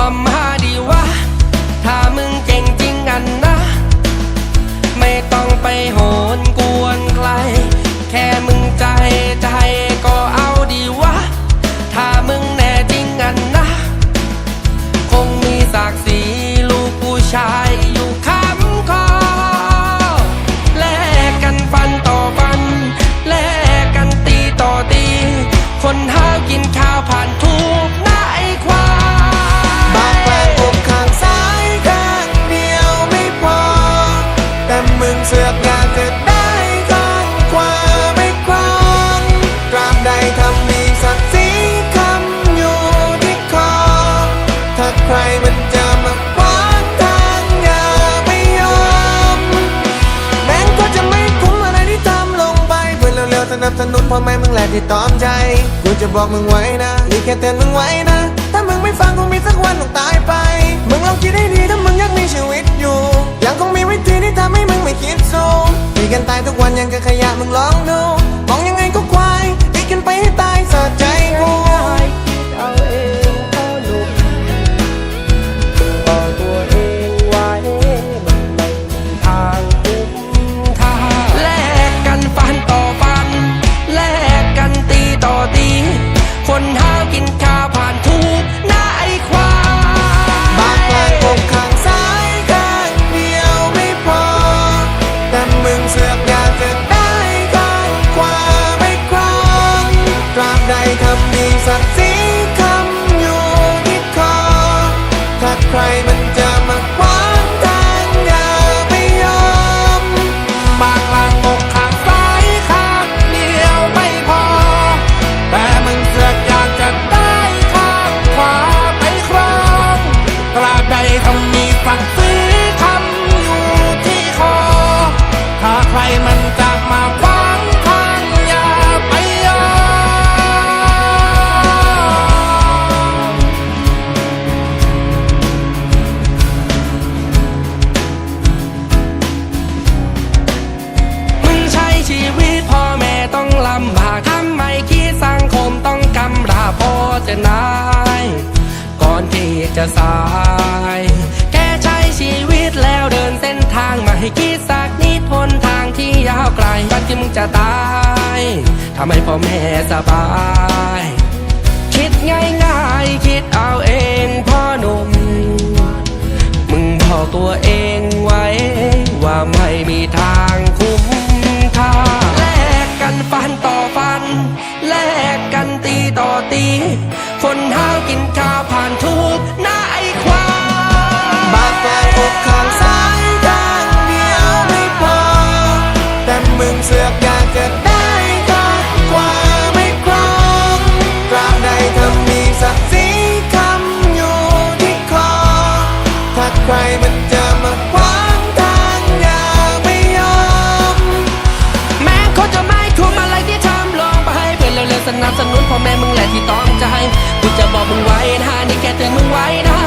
ก็มาดีวะ ถ้ามึงเก่งจริงอันนะ ไม่ต้องไปโหนกวนใคร แค่มึงใจใจก็เอาดีวะ ถ้ามึงแน่จริงอันนะ คงมีศักดิ์ศรีลูกผู้ชาย เสือกอยากจะได้ข้างขวาไม่ครองตราบใดทำมีศักดิ์ศรีคำอยู่ที่คอ ถ้าใครมันจะมาขวางทางอย่าไปยอม แม้งก็จะไม่คุ้มอะไรที่ทำลงไปเพื่อนเร็วๆสนับสนุนพ่อแม่มึงแหละที่ตอมใจ กูจะบอกมึงไว้นะนี่แค่เตือนมึงไว้นะ ถ้ามึงไม่ฟังคงมีสักวันต้องตายไป มึงลองคิดให้ดี กันตายทุกวันยังกับขยะมึงลองดูมอง ถ้ จะสายแค่ใช้ชีวิตแล้วเดินเส้นทางมาให้คิดสักนิดหนทางที่ยาวไกลวันที่มึงจะตายทำให้พ่อแม่สบาย คิดง่ายๆคิดเอาเองพ่อหนุ่ม มึงบอกตัวเองไว้ ว่าไม่มีทางคุ้มค่าแลกกันฟันต่อฟัน แลกกันตีต่อตี คนห้าวกินข้าว มันจะมาขวางทางอย่าไม่ยอม แม้เขาจะไม่คุ้มอะไรที่ทำลองไปให้เพื่อนเร็วๆสนับสนุนพ่อแม่มึงแหละที่ต้องใจกูจะบอกมึงไว้นะนี่แค่เตือนมึงไว้นะ